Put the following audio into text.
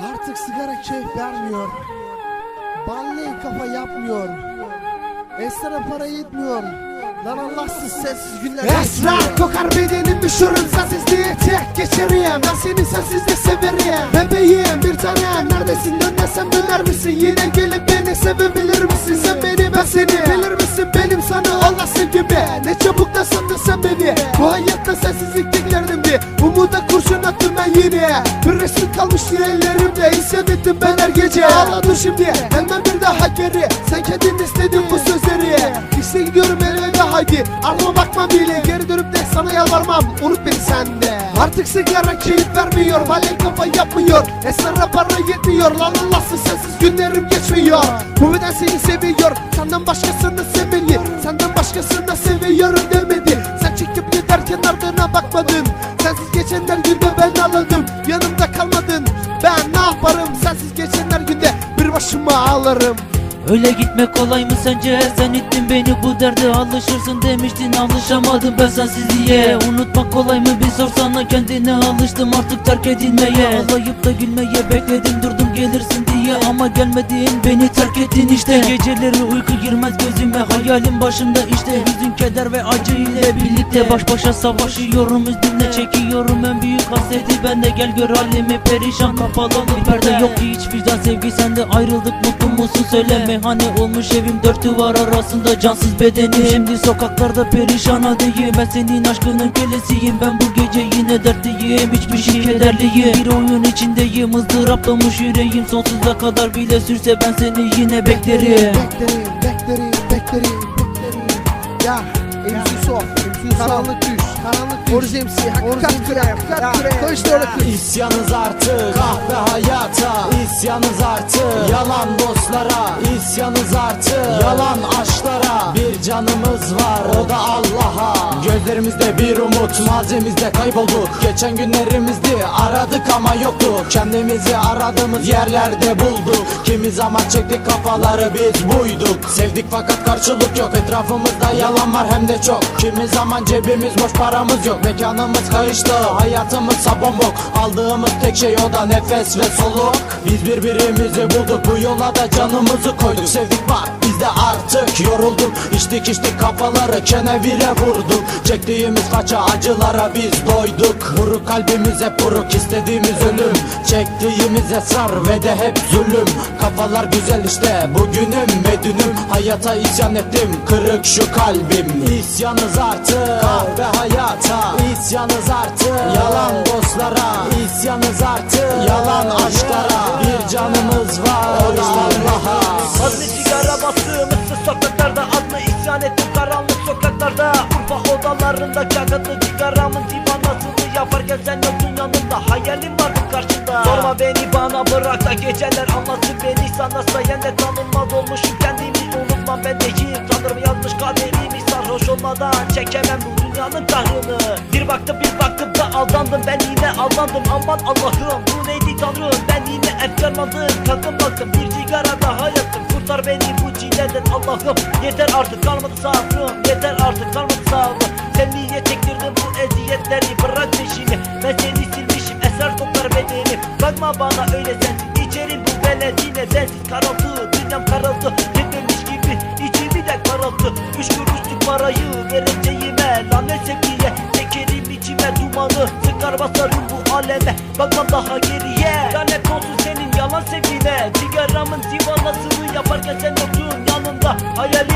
Artık sigara keyif vermiyor. Balleyi kafa yapmıyor. Esra para yetmiyor. Lan Allahsız sensiz günler Esra kokar bedenim düşürüm sensizliği tek geçireyim Ben seni sensiz de severim. Bebeğim bir tanem neredesin? Dön desem döner misin? Yine gelip beni sevebilir misin? Sen beni ben seni. Bilir misin? Benim sana Allah sevgimi Ettim ben her gece Ağladım şimdi hemen bir daha geri Sen kendin istedin bu sözleri. İşte gidiyorum eve de haydi. Arma bakma bile. Geri dönüp de sana yalvarmam. Unut beni sen de. Artık sigara keyif vermiyor. Valen kafa yapmıyor. Esrara para yetmiyor. Lan Allahsız sensiz günlerim geçmiyor. Bu beden seni seviyor. Senden başkasını sevmeli. Senden başkasını seviyorum demedi. Sen çekip giderken ardına bakmadın. Sensiz geçenler günde ben ağladım Yanımda kalmadın. Ben ne yaparım başıma ağlarım Öyle gitmek kolay mı sence? Sen ittin beni bu derde alışırsın demiştin. Alışamadım ben sensizliğe. Unutmak kolay mı? Bir sorsana kendine alıştım artık terk edilmeye. Ağlayıp da gülmeye bekledim durdum gelirsin diye. Ama gelmedin beni terk ettin işte. Geceleri uyku girmez gözüme hayalim başımda işte. Hüzün keder ve acı ile birlikte Baş başa savaşıyorum. Üstümde çekiyorum en büyük hasreti. Bende gel gör halimi perişan kapalı bir perde Yok ki hiç vicdan sevgi sende ayrıldık mutlu musun söyle Meyhane olmuş evim dört duvar arasında cansız bedenim. Şimdi sokaklarda perişan haldeyim Ben senin aşkının kölesiyim Ben bu gece yine dertliyim. Hiçbir şey kederliyim. Bir oyun içindeyim. Izdıraptamış yüreğim. Sonsuza kadar bile sürse ben seni yine beklerim. Beklerim, beklerim, beklerim, beklerim. Ya, MC Sof, karanlık düş, karanlık düş. Oruz MC, hakikat küre, hakikat küre. Kılıçdaroğlu kız. İsyanız artık. Kahve hayata. İsyanız artık. Yalan dostlara. İsyanız artık. Yalan aşklara. Bir canımız var. O da Allah'a. Gözlerimizde bir umut. Mazimizde kaybolduk. Geçen günlerimizdi. Aradık ama yoktuk. Kendimizi aradığımız yerlerde bulduk. Kimi zaman çektik kafaları biz buyduk. Sevdik fakat karşılık yok. Etrafımızda yalan var. Hem de çok. Kimi zaman cebimiz boş paramız yok. Mekanımız karıştı hayatımız sabon bok Aldığımız tek şey o da nefes ve soluk. Biz birbirimizi bulduk bu yola da canımızı koyduk. Sevdik bak biz de artık yorulduk İçtik içtik kafaları kenevire vurduk Çektiğimiz kaça acılara biz doyduk. Buruk kalbimiz hep buruk istediğimiz ölüm. Çektiğimiz esrar ve de hep zulüm. Kafalar güzel işte bugünüm ve dünüm. Hayata isyan ettim kırık şu kalbim. İsyanız artık kahve hayata. İsyanız artık yalan dostlara. İsyanız artık yalan aşklara Urfa odalarında yakıtlı sigaramın divanasını Yaparken sen yoktun yanımda. Hayalim vardı karşında. Sorma beni bana bırak da geceler anlatsın beni. Sana sayende tanınmaz olmuşum kendimi unutmam. Ben değil Tanrım yazmış kaderimi sarhoş olmadan Çekemem bu dünyanın kahrını. Bir baktım bir baktım da aldandım. Ben yine aldandım Aman Allah'ım. Bu neydi tanrım? Ben yine efkarlandım Kalktım baktım bir sigara daha yaktım. Kurtar beni bu çileden Allah'ım. Yeter artık kalmadı sabrım. Yeter artık kalmadı sabrım Sen niye çektirdin bu eziyetleri Bırak peşini. Ben seni silmişim Eser koklar bedenim Bakma bana öyle sensin İçerim bu veledine sensiz karaltı. Dünyam karaldı Yetmemiş gibi içimi de karaltı. Üç kuruşluk parayı vereceğime Lanet sevgiye. Çekerim içime dumanı Sıkar basarım bu aleme. Bakmam daha geriye Lanet olsun senin yalan sevgine. Sigaramın divanasını yaparken sen yoktun yanımda Hayalin